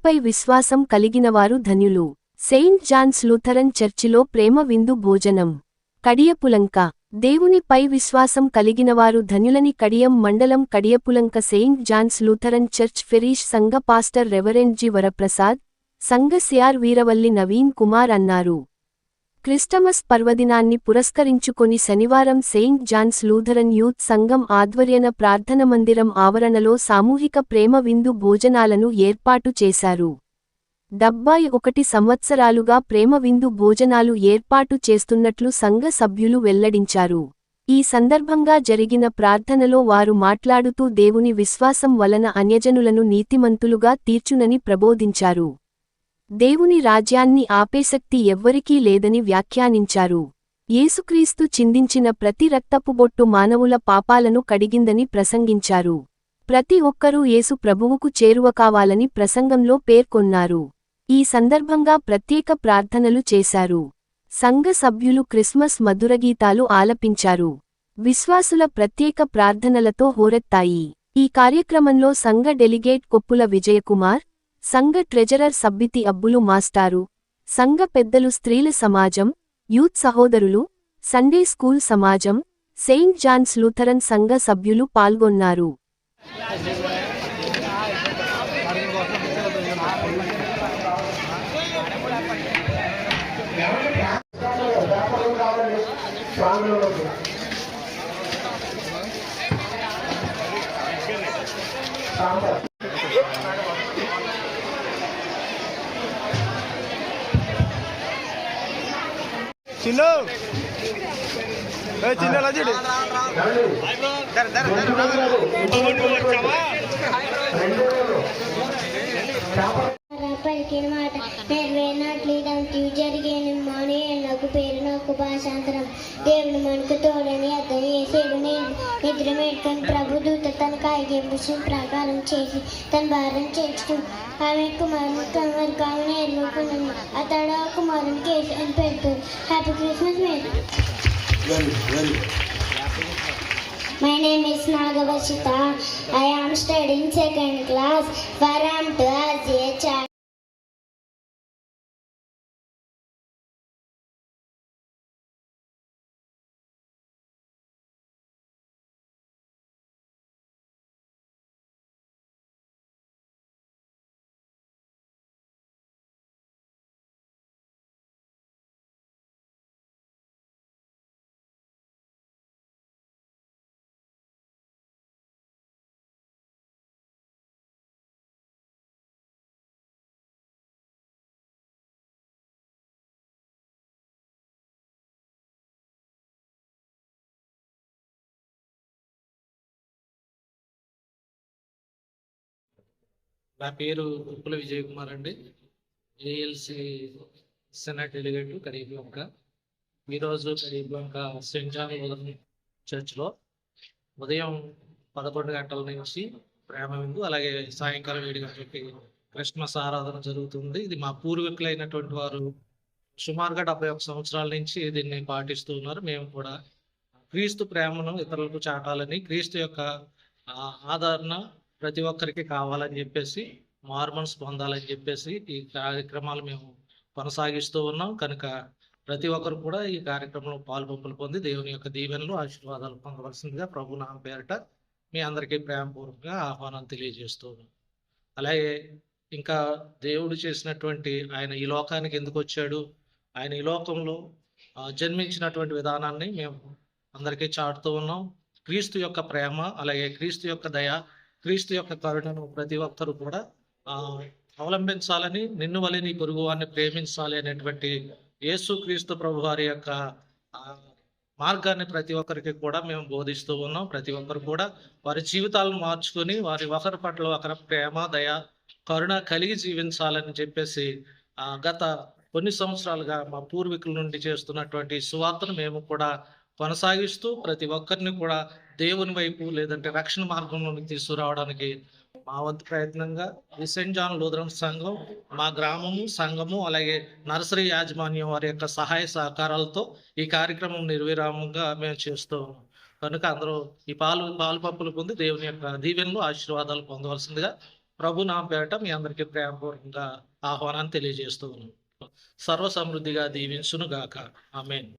దేవునిపై విశ్వాసం కలిగినవారు ధన్యులు. సెయింట్ జాన్స్ లూథరన్ చర్చిలో ప్రేమ విందు భోజనం. కడియపులంక. దేవునిపై విశ్వాసం కలిగినవారు ధన్యులని కడియం మండలం Kadiyapulanka Saint Johns Lutheran church parish సంఘ పాస్టర్ రెవరెండ్ జి వరప్రసాద్ సంఘ సిఆర్ వీరవల్లి నవీన్ కుమార్ అన్నారు. క్రిస్టమస్ పర్వదినాన్ని పురస్కరించుకొని శనివారం సెయింట్ జాన్స్ లూథరన్ యూత్ సంఘం ఆధ్వర్యన ప్రార్థన మందిరం ఆవరణలో సామూహిక ప్రేమ విందు భోజనాలను ఏర్పాటు చేశారు. డెబ్బై ఒకటి సంవత్సరాలుగా ప్రేమ విందు భోజనాలు ఏర్పాటు చేస్తున్నట్లు సంఘ సభ్యులు వెల్లడించారు. ఈ సందర్భంగా జరిగిన ప్రార్థనలో వారు మాట్లాడుతూ దేవుని విశ్వాసం వలన అన్యజనులను నీతిమంతులుగా తీర్చునని ప్రబోధించారు. దేవుని రాజ్యాన్ని ఆపేశక్తి ఎవ్వరికీ లేదని వ్యాఖ్యానించారు. యేసుక్రీస్తు చిందించిన ప్రతి రక్తపుబొట్టు మానవుల పాపాలను కడిగిందని ప్రసంగించారు. ప్రతి ఒక్కరూ యేసు ప్రభువుకు చేరువ కావాలని ప్రసంగంలో పేర్కొన్నారు. ఈ సందర్భంగా ప్రత్యేక ప్రార్థనలు చేశారు. సంఘ సభ్యులు క్రిస్మస్ మధురగీతాలు ఆలపించారు. విశ్వాసుల ప్రత్యేక ప్రార్థనలతో హోరెత్తాయి. ఈ కార్యక్రమంలో సంఘ డెలిగేట్ కొప్పుల విజయకుమార్ సంఘ ట్రెజరర్ సబ్బితి అబ్బులు మాస్టారు. సంఘ పెద్దలు స్త్రీల సమాజం యూత్ సహోదరులు సండే స్కూల్ సమాజం సెయింట్ జాన్స్ లూథరన్ సంఘ సభ్యులు పాల్గొన్నారు. చిన్ను. ఏ చిన్న ఎలా చూడు? పలికిన మాట నెరవేరినట్లు ఇదంతా జరిగేను మాని నాకు పేరు నాకు భాషాంతరం దేవుని మనకు తోడని అతను చేసేడు నేను. నిద్ర మేడుకొని ప్రభు దూత తన కాయగింపు ప్రకారం చేసి తన భారం చేర్చుకుని ఆమె కుమారుని కనుమరుకు ఆమె నేర్లుకున్నాను అతడు ఆ కుమారుని కేసు అని పెడతాడు happy Christmas madam My name is Nagavashita. I am studying second class. Where I am to as నా పేరు ఉప్పుల విజయ్ కుమార్ అండి. ఏఎల్సి సెనెట్ డెలిగేట్ కరీంలంక ఈరోజు కరీంలంక సెయింట్ జాన్ లూథరన్ చర్చ్లో ఉదయం పదకొండు గంటల నుంచి ప్రేమ విందు అలాగే సాయంకాలం ఏడు గంటలకి క్రిస్మస్ ఆరాధన జరుగుతుంది. ఇది మా పూర్వీకులైనటువంటి వారు సుమారుగా డెబ్బై ఒక సంవత్సరాల నుంచి దీన్ని పాటిస్తూ ఉన్నారు. మేము కూడా క్రీస్తు ప్రేమను ఇతరులకు చాటాలని క్రీస్తు యొక్క ఆదరణ ప్రతి ఒక్కరికి కావాలని చెప్పేసి మార్మన్స్ పొందాలని చెప్పేసి ఈ కార్యక్రమాలు మేము కొనసాగిస్తూ ఉన్నాం. కనుక ప్రతి ఒక్కరు కూడా ఈ కార్యక్రమంలో పాల్పంపులు పొంది దేవుని యొక్క దీవెనలు ఆశీర్వాదాలు పొందవలసిందిగా ప్రభు నా పేరిట మీ అందరికీ ప్రేమపూర్వకంగా ఆహ్వానం తెలియజేస్తూ ఉన్నాం. అలాగే ఇంకా దేవుడు చేసినటువంటి ఆయన ఈ లోకానికి ఎందుకు వచ్చాడు? ఆయన ఈ లోకంలో జన్మించినటువంటి విధానాన్ని మేము అందరికీ చాటుతూ ఉన్నాం. క్రీస్తు యొక్క ప్రేమ అలాగే క్రీస్తు యొక్క దయ క్రీస్తు యొక్క కరుణను ప్రతి ఒక్కరూ కూడా అవలంబించాలని నిన్ను వలె నీ పొరుగు వారిని ప్రేమించాలి అనేటువంటి యేసు క్రీస్తు ప్రభు వారి యొక్క మార్గాన్ని ప్రతి ఒక్కరికి కూడా మేము బోధిస్తూ ఉన్నాం. ప్రతి ఒక్కరు కూడా వారి జీవితాలను మార్చుకొని వారి ఒకరి పట్ల ఒకరి ప్రేమ దయ కరుణ కలిగి జీవించాలని చెప్పేసి గత కొన్ని సంవత్సరాలుగా మా పూర్వీకుల నుండి చేస్తున్నటువంటి సువార్తను మేము కూడా కొనసాగిస్తూ ప్రతి ఒక్కరిని కూడా దేవుని వైపు లేదంటే రక్షణ మార్గంలోకి తీసుకురావడానికి మా వంతు ప్రయత్నంగా ఈ సెయింట్ జాన్ లూథరన్ సంఘం మా గ్రామము సంఘము అలాగే నర్సరీ యాజమాన్యం వారి యొక్క సహాయ సహకారాలతో ఈ కార్యక్రమం నిర్విరామంగా మేము చేస్తూ ఉన్నాం. కనుక అందరూ ఈ పాలు పాలు పప్పులు పొంది దేవుని యొక్క దీవెనలు ఆశీర్వాదాలు పొందవలసిందిగా ప్రభు నా పేట మీ అందరికీ ప్రేమపూర్వకంగా ఆహ్వానాన్ని తెలియజేస్తూ ఉన్నాను సర్వ సమృద్ధిగా గాక ఆమెన్.